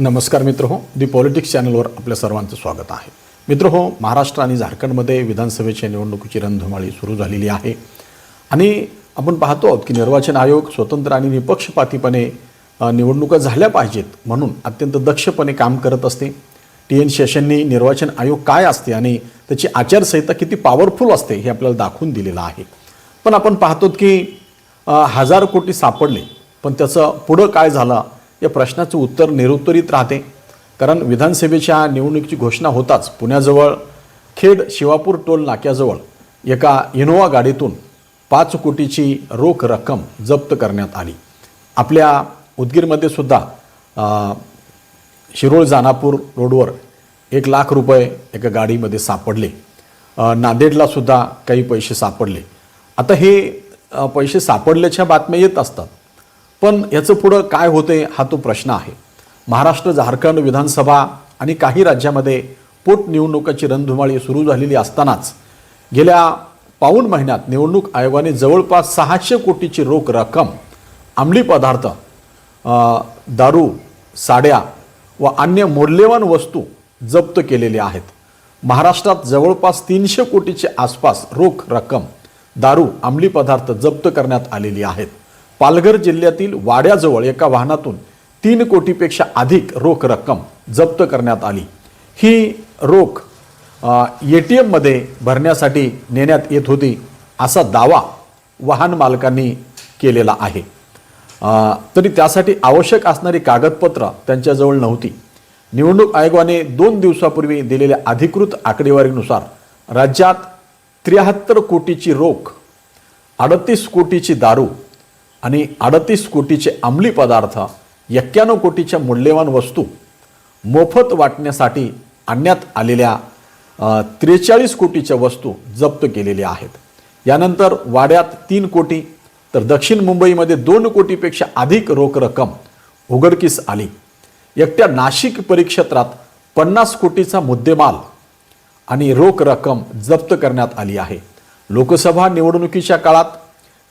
नमस्कार मित्र हो दी पॉलिटिक्स चॅनलवर आपल्या सर्वांचं स्वागत आहे. मित्र हो महाराष्ट्र आणि झारखंडमध्ये विधानसभेच्या निवडणुकीची रणधुमाळी सुरू झालेली आहे. आणि आपण पाहतो आहोत की निर्वाचन आयोग स्वतंत्र आणि निपक्षपातीपणे निवडणुका झाल्या पाहिजेत म्हणून अत्यंत दक्षपणे काम करत असते. टी एन शेषननी निर्वाचन आयोग काय असते आणि त्याची आचारसंहिता किती पॉवरफुल असते हे आपल्याला दाखवून दिलेलं आहे. पण आपण पाहतो की हजार कोटी सापडले पण त्याचं पुढं काय झालं या प्रश्नाचं उत्तर निरुत्तरित राहते. कारण विधानसभेच्या निवडणुकीची घोषणा होताच पुण्याजवळ खेड शिवापूर टोल नाक्याजवळ एका इनोवा गाडीतून पाच कोटीची रोख रक्कम जप्त करण्यात आली. आपल्या उदगीरमध्ये सुद्धा शिरोळ जानापूर रोडवर एक लाख रुपये एका गाडीमध्ये सापडले. नांदेडला सुद्धा काही पैसे सापडले. आता हे पैसे सापडल्याच्या बातम्या येत असतात. पण याचं पुढं काय होते हा तो प्रश्न आहे. महाराष्ट्र झारखंड विधानसभा आणि काही राज्यामध्ये पोटनिवडणुकाची रणधुमाळी सुरू झालेली असतानाच गेल्या पाऊण महिन्यात निवडणूक आयोगाने जवळपास सहाशे कोटीची रोख रक्कम अंमली पदार्थ दारू साड्या व अन्य मौल्यवान वस्तू जप्त केलेल्या आहेत. महाराष्ट्रात जवळपास तीनशे कोटीचे आसपास रोख रक्कम दारू अंमली पदार्थ जप्त करण्यात आलेली आहेत. पालघर जिल्ह्यातील वाड्याजवळ एका वाहनातून तीन कोटीपेक्षा अधिक रोख रक्कम जप्त करण्यात आली. ही रोख ए टी एममध्ये भरण्यासाठी नेण्यात येत होती असा दावा वाहन मालकांनी केलेला आहे. तरी त्यासाठी आवश्यक असणारी कागदपत्र त्यांच्याजवळ नव्हती. निवडणूक आयोगाने दोन दिवसापूर्वी दिलेल्या अधिकृत आकडेवारीनुसार राज्यात त्र्याहत्तर कोटीची रोख अडतीस कोटीची दारू आणि अडतीस कोटीचे अंमली पदार्थ एक्क्याण्णव कोटीच्या मूल्यवान वस्तू मोफत वाटण्यासाठी आणण्यात आलेल्या त्रेचाळीस कोटीच्या वस्तू जप्त केलेल्या आहेत. यानंतर वाड्यात तीन कोटी तर दक्षिण मुंबईमध्ये दोन कोटीपेक्षा अधिक रोख रक्कम उघडकीस आली. एकट्या नाशिक परिक्षेत्रात पन्नास कोटीचा मुद्देमाल आणि रोख रक्कम जप्त करण्यात आली आहे. लोकसभा निवडणुकीच्या काळात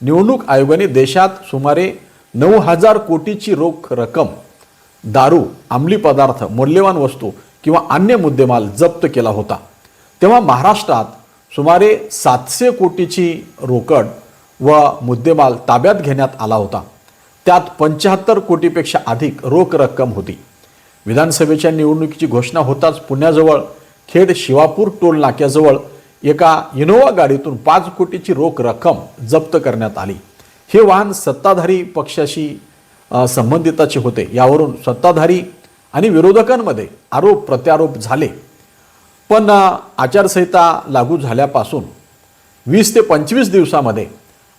निवडणूक आयोगाने देशात सुमारे नऊ हजार कोटीची रोख रक्कम दारू अंमली पदार्थ मौल्यवान वस्तू किंवा अन्य मुद्देमाल जप्त केला होता. तेव्हा महाराष्ट्रात सुमारे सातशे कोटीची रोकड व मुद्देमाल ताब्यात घेण्यात आला होता. त्यात पंच्याहत्तर कोटीपेक्षा अधिक रोख रक्कम होती. विधानसभेच्या निवडणुकीची घोषणा होताच पुण्याजवळ खेड शिवापूर टोल नाक्याजवळ एका इनोवा गाडीतून पाच कोटीची रोख रक्कम जप्त करण्यात आली. हे वाहन सत्ताधारी पक्षाशी संबंधिताचे होते. यावरून सत्ताधारी आणि विरोधकांमध्ये आरोप प्रत्यारोप झाले. पण आचारसंहिता लागू झाल्यापासून वीस ते पंचवीस दिवसामध्ये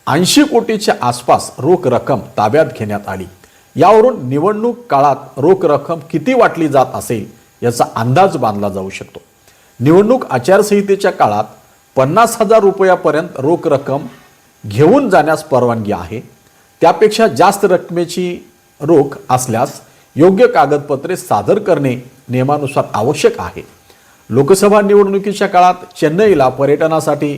ऐंशी कोटीच्या आसपास रोख रक्कम ताब्यात घेण्यात आली. यावरून निवडणूक काळात रोख रक्कम किती वाटली जात असेल याचा अंदाज बांधला जाऊ शकतो. निवडणूक आचारसंहितेच्या काळात पन्नास हजार रुपयापर्यंत रोख रक्कम घेऊन जाण्यास परवानगी आहे. त्यापेक्षा जास्त रकमेची रोख असल्यास योग्य कागदपत्रे सादर करणे नियमानुसार आवश्यक आहे. लोकसभा निवडणुकीच्या काळात चेन्नईला पर्यटनासाठी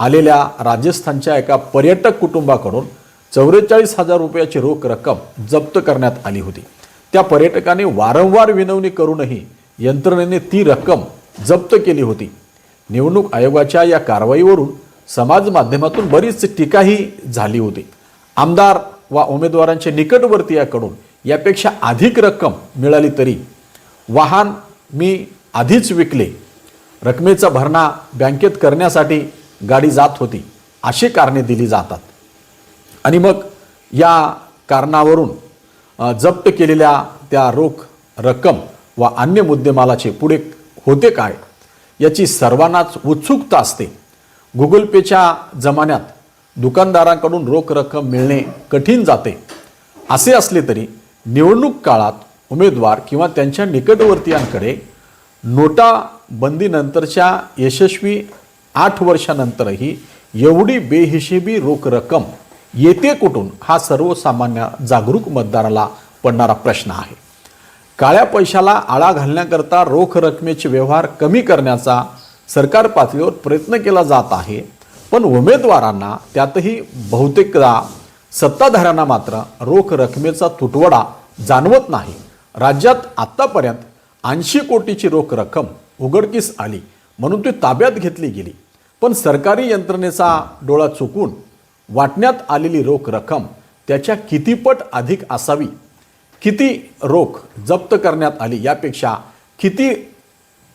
आलेल्या राजस्थानच्या एका पर्यटक कुटुंबाकडून चौवेचाळीस हजार रुपयाची रोख रक्कम जप्त करण्यात आली होती. त्या पर्यटकाने वारंवार विनवणी करूनही यंत्रणेने ती रक्कम जप्त केली होती. निवडणूक आयोगाच्या या कारवाईवरून समाज माध्यमातून बरीच टीकाही झाली होती. आमदार वा उमेदवारांच्या निकटवर्तीयाकडून यापेक्षा अधिक रक्कम मिळाली तरी. वाहन मी आधीच विकले. रकमेचा भरणा बँकेत करण्यासाठी गाडी जात होती. अशी कारणे दिली जातात. आणि मग या कारणावरून जप्त केलेल्या त्या रोख रक्कम व अन्य मुद्देमालाचे पुढे होते काय? याची सर्वांनाच उत्सुकता असते. गुगल पेच्या जमान्यात दुकानदारांकडून रोख रक्कम मिळणे कठीण जाते. असे असले तरी निवडणूक काळात उमेदवार किंवा त्यांच्या निकटवर्तीयांकडे नोटाबंदीनंतरच्या यशस्वी आठ वर्षानंतरही एवढी बेहिशेबी रोख रक्कम येते कुठून? हा सर्वसामान्य जागरूक मतदाराला पडणारा प्रश्न आहे. काळ्या पैशाला आळा घालण्याकरता रोख रकमेचे व्यवहार कमी करण्याचा सरकार पातळीवर प्रयत्न केला जात आहे. पण उमेदवारांना त्यातही बहुतेकदा सत्ताधाऱ्यांना मात्र रोख रकमेचा तुटवडा जाणवत नाही. राज्यात आत्तापर्यंत ऐंशी कोटीची रोख रक्कम उघडकीस आली म्हणून ती ताब्यात घेतली गेली. पण सरकारी यंत्रणेचा डोळा चुकून वाटण्यात आलेली रोख रक्कम त्याच्या कितीपट अधिक असावी किती रोख जप्त करण्यात आली यापेक्षा किती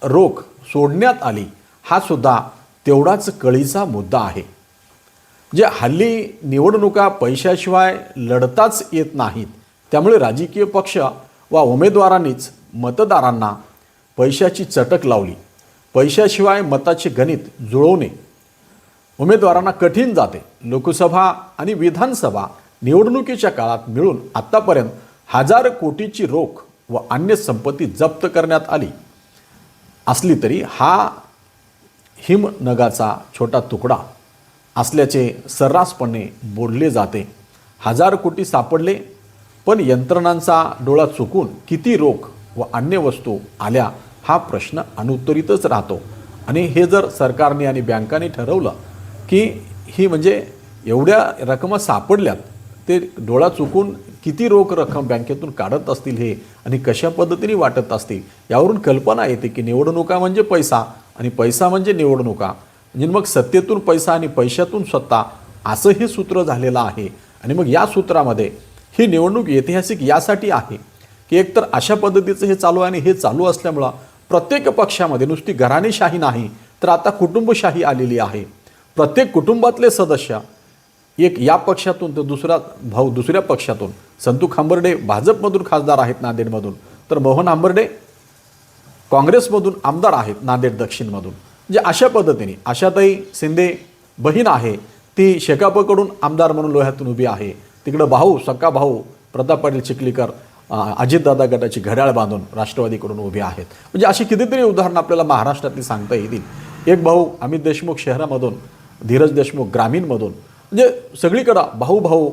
रोख सोडण्यात आली हा सुद्धा तेवढाच कळीचा मुद्दा आहे. जे हल्ली निवडणुका पैशाशिवाय लढताच येत नाहीत त्यामुळे राजकीय पक्ष वा उमेदवारांनीच मतदारांना पैशाची चटक लावली. पैशाशिवाय मताचे गणित जुळवणे. उमेदवारांना कठीण जाते. लोकसभा आणि विधानसभा निवडणुकीच्या काळात मिळून आत्तापर्यंत हजार कोटीची रोख व अन्य संपत्ती जप्त करण्यात आली. असली तरी हा हिमनगाचा छोटा तुकडा असल्याचे सर्रासपणे बोलले जाते. हजार कोटी सापडले पण यंत्रणांचा डोळा चुकून किती रोख व अन्य वस्तू आल्या हा प्रश्न अनुत्तरितच राहतो. आणि हे जर सरकारने आणि बँकांनी ठरवलं की ही म्हणजे एवढ्या रकमा सापडल्यात ते डोळा चुकून किती रोख रक्कम बँकेतून काढत असतील हे आणि कशा पद्धतीने वाटत असतील यावरून कल्पना येते की निवडणुका म्हणजे पैसा आणि पैसा म्हणजे निवडणुका. म्हणजे मग सत्तेतून पैसा आणि पैशातून सत्ता असं हे सूत्र झालेलं आहे. आणि मग या सूत्रामध्ये ही निवडणूक ऐतिहासिक यासाठी आहे की एकतर अशा पद्धतीचं हे चालू आहे आणि हे चालू असल्यामुळं प्रत्येक पक्षामध्ये नुसती घराणेशाही नाही तर आता कुटुंबशाही आलेली आहे. प्रत्येक कुटुंबातले सदस्य एक या पक्षातून तर दुसरा भाऊ दुसऱ्या पक्षातून संतू खांबर्डे भाजपमधून खासदार आहेत नांदेडमधून. तर मोहन आंबर्डे काँग्रेसमधून आमदार आहेत नांदेड दक्षिणमधून. म्हणजे अशा पद्धतीने आशाताई शिंदे बहीण आहे ती शेकापकडून आमदार म्हणून लोह्यातून उभी आहे. तिकडं भाऊ सक्का भाऊ प्रताप पाटील चिखलीकर अजितदादा गटाची घड्याळ बांधून राष्ट्रवादीकडून उभे आहेत. म्हणजे अशी कितीतरी उदाहरणं आपल्याला महाराष्ट्रातली सांगता येतील. एक भाऊ अमित देशमुख शहरामधून धीरज देशमुख ग्रामीणमधून. म्हणजे सगळीकडं भाऊ भाऊ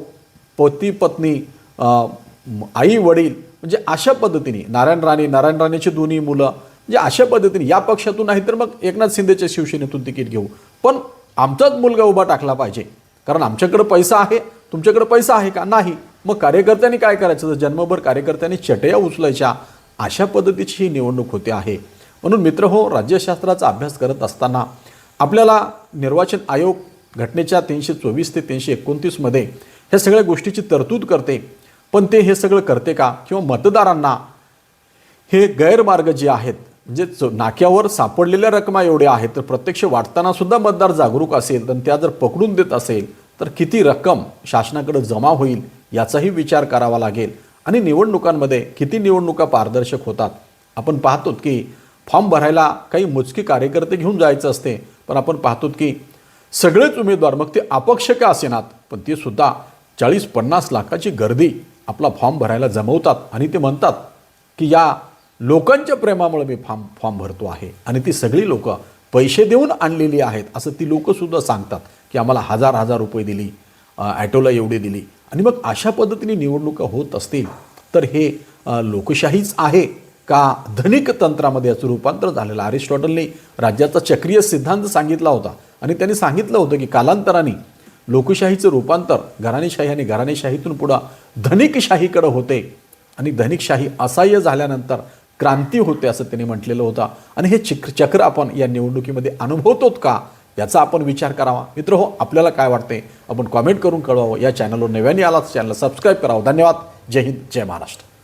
पती पत्नी आई वडील म्हणजे अशा पद्धतीने नारायण राणे नारायण राणेची दोन्ही मुलं म्हणजे अशा पद्धतीने या पक्षातून नाही तर मग एकनाथ शिंदेच्या शिवसेनेतून तिकीट घेऊ. पण आमचाच मुलगा उभा टाकला पाहिजे. कारण आमच्याकडं पैसा आहे तुमच्याकडे पैसा आहे का? नाही. मग कार्यकर्त्यांनी काय करायचं? तर जन्मभर कार्यकर्त्यांनी चटया उचलायच्या अशा पद्धतीची ही निवडणूक होते आहे. म्हणून मित्र हो राज्यशास्त्राचा अभ्यास करत असताना आपल्याला निर्वाचन आयोग घटनेच्या तीनशे चोवीस ते तीनशे एकोणतीसमध्ये ह्या सगळ्या गोष्टीची तरतूद करते. पण ते हे सगळं करते का? किंवा मतदारांना हे गैरमार्ग जे आहेत म्हणजे च- नाक्यावर सापडलेल्या रकमा एवढ्या आहेत तर प्रत्यक्ष वाटताना सुद्धा मतदार जागरूक असेल तर त्या जर पकडून देत असेल तर किती रक्कम शासनाकडे जमा होईल याचाही विचार करावा लागेल. आणि निवडणुकांमध्ये किती निवडणुका पारदर्शक होतात? आपण पाहतो की फॉर्म भरायला काही मोजकी कार्यकर्ते घेऊन जायचं असते पण आपण पाहतो की सगळेच उमेदवार मग ते अपक्ष का असेनात? पण ते सुद्धा चाळीस पन्नास लाखाची गर्दी आपला फॉर्म भरायला जमवतात आणि ते म्हणतात की या लोकांच्या प्रेमामुळे मी फॉर्म फॉर्म भरतो आहे. आणि ती सगळी लोक पैसे देऊन आणलेली आहेत असं ती लोकंसुद्धा सांगतात की आम्हाला हजार हजार रुपये दिली ॲटोला एवढी दिली. आणि मग अशा पद्धतीने निवडणुका होत असतील तर हे लोकशाहीच आहे का धनिक तंत्रामध्ये याचं रूपांतर झालेलं? अरिस्टॉटलने राज्याचा चक्रीय सिद्धांत सांगितला होता. आणि त्यांनी सांगितलं होतं की कालांतराने लोकशाहीचं रूपांतर घराणेशाही आणि घराणेशाहीतून पुढं धनिकशाहीकडं होते. आणि धनिकशाही असह्य झाल्यानंतर क्रांती होते असं त्यांनी म्हटलेलं होतं. आणि हे चक्र चक्र आपण या निवडणुकीमध्ये अनुभवतोत का? याचा आपण विचार करावा. मित्र हो आपल्याला काय वाटते? आपण कॉमेंट करून कळवावं. या चॅनलवर नव्याने आलाच चॅनल सबस्क्राईब करावं. धन्यवाद. जय हिंद जय महाराष्ट्र.